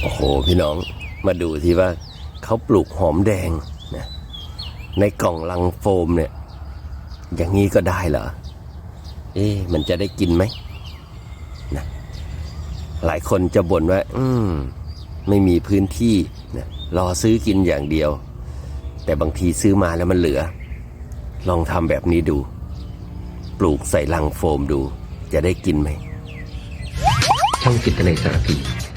โอ้โหพี่น้องมาดูที่ว่าเขาปลูกหอมแดงนะในกล่องลังโฟมเนี่ย อย่างนี้ก็ได้เหรอ เอ๊ะมันจะได้กินไหมนะหลายคนจะบ่นว่า อืม ไม่มีพื้นที่นะรอซื้อกินอย่างเดียว แต่บางทีซื้อมาแล้วมันเหลือ ลองทำแบบนี้ดู ปลูกใส่ลังโฟมดู จะได้กินไหมช่องจิตในสารพี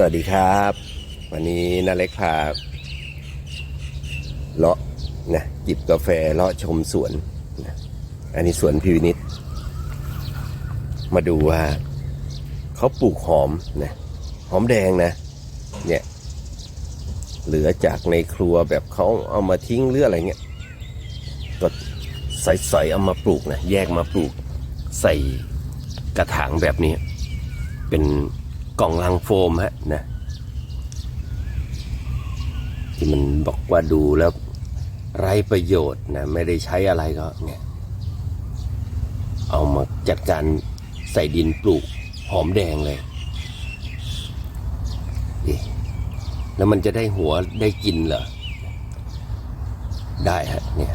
สวัสดีครับ วันนี้นาเล็กพาเลาะนะจิบกาแฟเลาะชมสวนนะอันนี้สวนพิวินิตมาดูว่าเขาปลูกหอมนะหอมแดงนะ เนี่ย เหลือจากในครัวแบบเขาเอามาทิ้งหรืออะไรเงี้ยก็ใส่ๆเอามาปลูกนะแยกมาปลูกใส่กระถางแบบนี้ เป็น กล่องลังโฟมฮะนะที่มันบอกว่าดูแล้วไร้ประโยชน์นะไม่ได้ใช้อะไรก็เนี่ยเอามาจัดการใส่ดินปลูกหอมแดงเลยแล้วมันจะได้หัวได้กินเหรอ ได้ฮะเนี่ย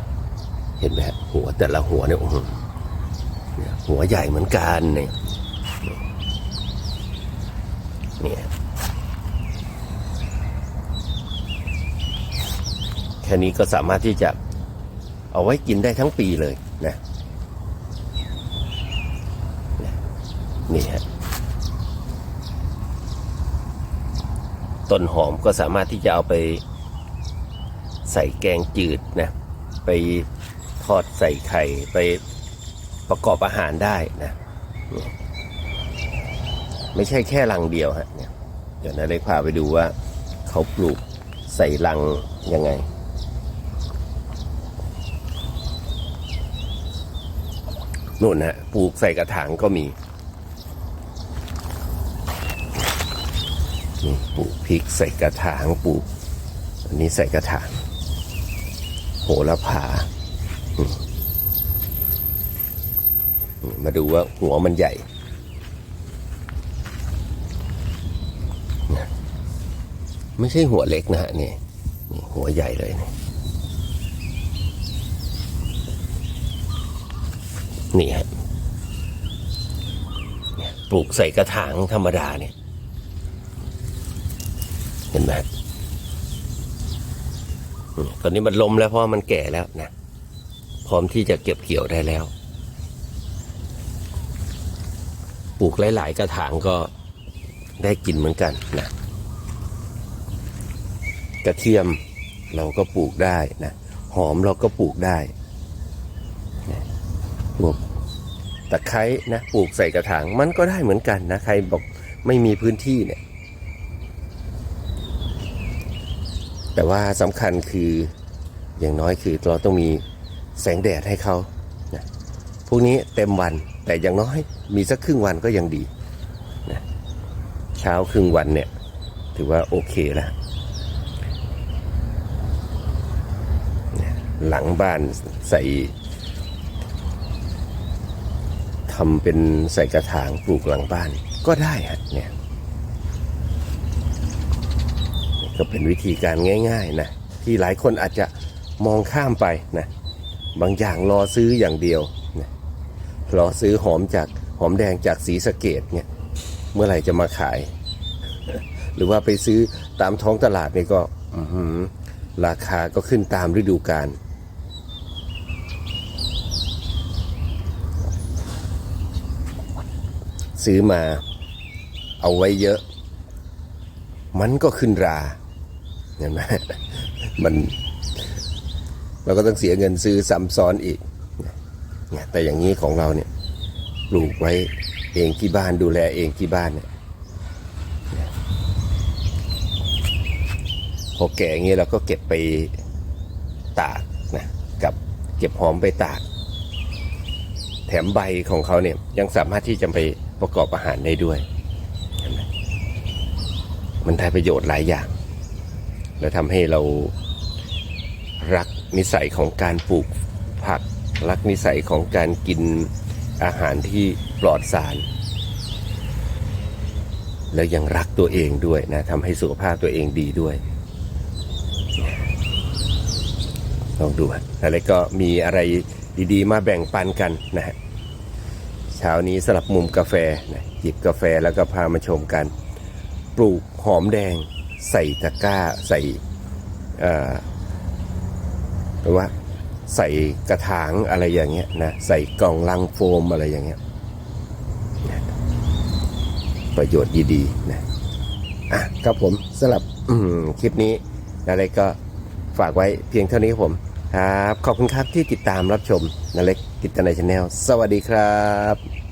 เห็นไหมฮะหัวแต่ละหัวเนี่ยโอ้โหหัวใหญ่เหมือนกันเนี่ย นี่ยแค่นี้ก็สามารถที่จะเอาไว้กินได้ทั้งปีเลยนะนะนี่ฮะต้นหอมก็สามารถที่จะเอาไปใส่แกงจืดนะไปทอดใส่ไข่ไปประกอบอาหารได้นะ ไม่ใช่แค่รังเดียวฮะเนี่ยเดี๋ยวนาเล็กพาไปดูว่าเขาปลูกใส่รังยังไง นู่นฮะปลูกใส่กระถางก็มีนี่ปลูกพริกใส่กระถางปลูก อันนี้ใส่กระถางโหระพามาดูว่าหัวมันใหญ่ ไม่ใช่หัวเล็กนะฮะนี่นี่หัวใหญ่เลยนี่นี่ฮะปลูกใส่กระถางธรรมดาเนี่ยเห็นไหมตอนนี้มันล้มแล้วเพราะมันแก่แล้วนะพร้อมที่จะเก็บเกี่ยวได้แล้ว ปลูกหลาย ๆ กระถางก็ได้กินเหมือนกันนะ กระเทียมเราก็ปลูกได้นะหอมเราก็ปลูกได้พวกตะไคร้นะปลูกใส่กระถางมันก็ได้เหมือนกันนะใครบอกไม่มีพื้นที่เนี่ย แต่ว่าสำคัญคืออย่างน้อยคือเราต้องมีแสงแดดให้เขานะพวกนี้เต็มวันแต่อย่างน้อยมีสักครึ่งวันก็ยังดีนะเช้าครึ่งวันเนี่ย ถือว่าโอเคแล้ว หลังบ้านใส่ทำเป็นใส่กระถางปลูกหลังบ้านก็ได้ฮะเนี่ยก็เป็นวิธีการง่ายๆนะที่หลายคนอาจจะมองข้ามไปนะบางอย่างรอซื้ออย่างเดียวนะรอซื้อหอมจากหอมแดงจากสีสะเกดเนี่ยเมื่อไหร่จะมาขาย หรือว่าไปซื้อตามท้องตลาดนี่ก็ราคาก็ขึ้นตามฤดูกาล ซื้อมา เอาไว้เยอะ มันก็ขึ้นราเห็นไหมมันเราก็ต้องเสียเงินซื้อซ้ำซ้อนอีกเนี่ยแต่อย่างนี้ของเราเนี่ยปลูกไว้เองที่บ้านดูแลเองที่บ้านเนี่ยพอแก่อย่างนี้เราก็เก็บไปตากนะกับเก็บหอมไปตาก แถมใบของเขาเนี่ยยังสามารถที่จะไป ประกอบอาหารได้ด้วยเห็นไหมมันได้ประโยชน์หลายอย่าง แล้วทำให้เรารักนิสัยของการปลูกผัก รักนิสัยของการกินอาหารที่ปลอดสาร แล้วยังรักตัวเองด้วยนะทำให้สุขภาพตัวเองดีด้วยลองดูอะไรก็มีอะไรดีๆ มาแบ่งปันกันนะฮะ ช้านี้สลับมุมกาแฟนะจิบกาแฟแล้วก็พามาชมกัน ปลูกหอมแดง ใส่ตะกร้าใส่เออหรือว่าใส่กระถางอะไรอย่างเงี้ยนะใส่กล่องลังโฟมอะไรอย่างเงี้ยนะประโยชน์ดีๆนะอะครับผมสำหรับคลิปนี้อะไรก็ฝากไว้เพียงเท่านี้ผม ครับ ขอบคุณครับที่ติดตามรับชมนาเล็กกิตนาชาแนลสวัสดีครับ